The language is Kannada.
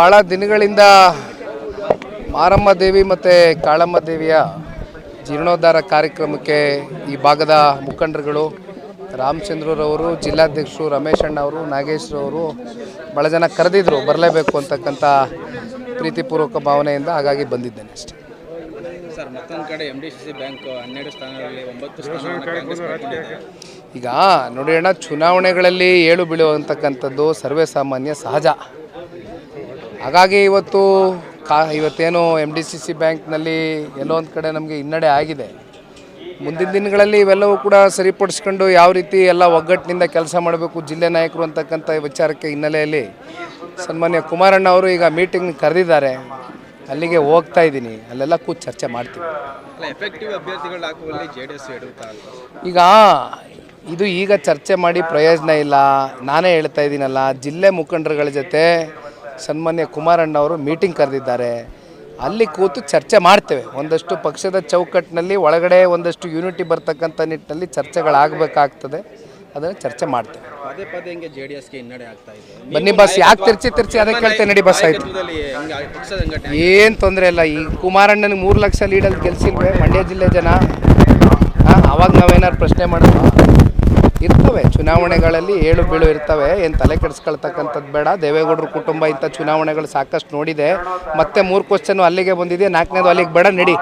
ಭಾಳ ದಿನಗಳಿಂದ ಮಾರಮ್ಮ ದೇವಿ ಮತ್ತು ಕಾಳಮ್ಮ ದೇವಿಯ ಜೀರ್ಣೋದ್ಧಾರ ಕಾರ್ಯಕ್ರಮಕ್ಕೆ ಈ ಭಾಗದ ಮುಖಂಡರುಗಳು ರಾಮಚಂದ್ರರವರು ಜಿಲ್ಲಾಧ್ಯಕ್ಷರು ರಮೇಶ್ ಅಣ್ಣ ಅವರು ನಾಗೇಶ್ರವರು ಭಾಳ ಜನ ಕರೆದಿದ್ರು ಬರಲೇಬೇಕು ಅಂತಕ್ಕಂಥ ಪ್ರೀತಿಪೂರ್ವಕ ಭಾವನೆಯಿಂದ ಹಾಗಾಗಿ ಬಂದಿದ್ದೇನೆ ಅಷ್ಟೇ. ಸರ್ ಮತ್ತೊಂದು ಕಡೆ M D C C bank ಹನ್ನೆರಡು ಸ್ಥಾನಗಳಲ್ಲಿ ಒಂಬತ್ತು ಸ್ಥಾನ ಈಗ ನೋಡಿ ಅಣ್ಣ ಚುನಾವಣೆಗಳಲ್ಲಿ ಏಳು ಬೀಳುವಂತಕ್ಕಂಥದ್ದು ಸರ್ವೇ ಸಾಮಾನ್ಯ ಸಹಜ. ಹಾಗಾಗಿ ಇವತ್ತು ಕಾ ಇವತ್ತೇನು ಎಂ ಡಿ ಸಿ ಸಿ ಬ್ಯಾಂಕ್ನಲ್ಲಿ ಎಲ್ಲೋ ಒಂದು ಕಡೆ ನಮಗೆ ಹಿನ್ನಡೆ ಆಗಿದೆ. ಮುಂದಿನ ದಿನಗಳಲ್ಲಿ ಇವೆಲ್ಲವೂ ಕೂಡ ಸರಿಪಡಿಸ್ಕೊಂಡು ಯಾವ ರೀತಿ ಎಲ್ಲ ಒಗ್ಗಟ್ಟಿನಿಂದ ಕೆಲಸ ಮಾಡಬೇಕು ಜಿಲ್ಲೆ ನಾಯಕರು ಅಂತಕ್ಕಂಥ ವಿಚಾರಕ್ಕೆ ಹಿನ್ನೆಲೆಯಲ್ಲಿ ಸನ್ಮಾನ್ಯ ಕುಮಾರಣ್ಣ ಅವರು ಈಗ ಮೀಟಿಂಗ್ ಕರೆದಿದ್ದಾರೆ. ಅಲ್ಲಿಗೆ ಹೋಗ್ತಾ ಇದ್ದೀನಿ. ಅಲ್ಲೆಲ್ಲ ಕೂತು ಚರ್ಚೆ ಮಾಡ್ತೀವಿ. ಈಗ ಇದು ಈಗ ಚರ್ಚೆ ಮಾಡಿ ಪ್ರಯೋಜನ ಇಲ್ಲ. ನಾನೇ ಹೇಳ್ತಾ ಇದ್ದೀನಲ್ಲ ಜಿಲ್ಲೆ ಮುಖಂಡರುಗಳ ಜೊತೆ ಸನ್ಮಾನ್ಯ ಕುಮಾರಣ್ಣ ಅವರು ಮೀಟಿಂಗ್ ಕರೆದಿದ್ದಾರೆ. ಅಲ್ಲಿ ಕೂತು ಚರ್ಚೆ ಮಾಡ್ತೇವೆ. ಒಂದಷ್ಟು ಪಕ್ಷದ ಚೌಕಟ್ಟಿನಲ್ಲಿ ಒಳಗಡೆ ಒಂದಷ್ಟು ಯೂನಿಟಿ ಬರ್ತಕ್ಕಂಥ ನಿಟ್ಟಿನಲ್ಲಿ ಚರ್ಚೆಗಳಾಗಬೇಕಾಗ್ತದೆ. ಅದನ್ನು ಚರ್ಚೆ ಮಾಡ್ತೇವೆ. ಪದೇ ಪದೇ ಹಿಂಗೆ ಜೆ ಡಿ ಎಸ್ಗೆ ಹಿನ್ನಡೆ ಆಗ್ತಾ ಇದೆ. ಬನ್ನಿ ಬಸ್ ಯಾಕೆ ತಿರ್ಚಿ ತಿರ್ಚಿ ಅದಕ್ಕೆ ಕೇಳ್ತೇನೆ ನಡಿ ಬಸ್ ಆಯ್ತು. ಏನು ತೊಂದರೆ ಇಲ್ಲ. ಈ ಕುಮಾರಣ್ಣನಿಗೆ ಮೂರು ಲಕ್ಷ ಲೀಡಲ್ಲಿ ಗೆಲ್ಸಿಲ್ವೇ ಮಂಡ್ಯ ಜಿಲ್ಲೆ ಜನ? ಅವಾಗ ನಾವೇನಾದ್ರು ಪ್ರಶ್ನೆ ಮಾಡೋದು? ಇರ್ತವೆ. ಚುನಾವಣೆಗಳಲ್ಲಿ ಏಳು ಬೀಳು ಇರ್ತವೆ ಏನು ತಲೆ ಕೆಡಿಸ್ಕೊಳ್ತಕ್ಕಂಥದ್ದು ಬೇಡ. ದೇವೇಗೌಡರ ಕುಟುಂಬ ಇಂಥ ಚುನಾವಣೆಗಳು ಸಾಕಷ್ಟು ನೋಡಿದೆ. ಮತ್ತೆ ಮೂರು ಕ್ವಶನು ಅಲ್ಲಿಗೆ ಬಂದಿದೆ. ನಾಲ್ಕನೇದು ಅಲ್ಲಿಗೆ ಬೇಡ, ನಡಿ.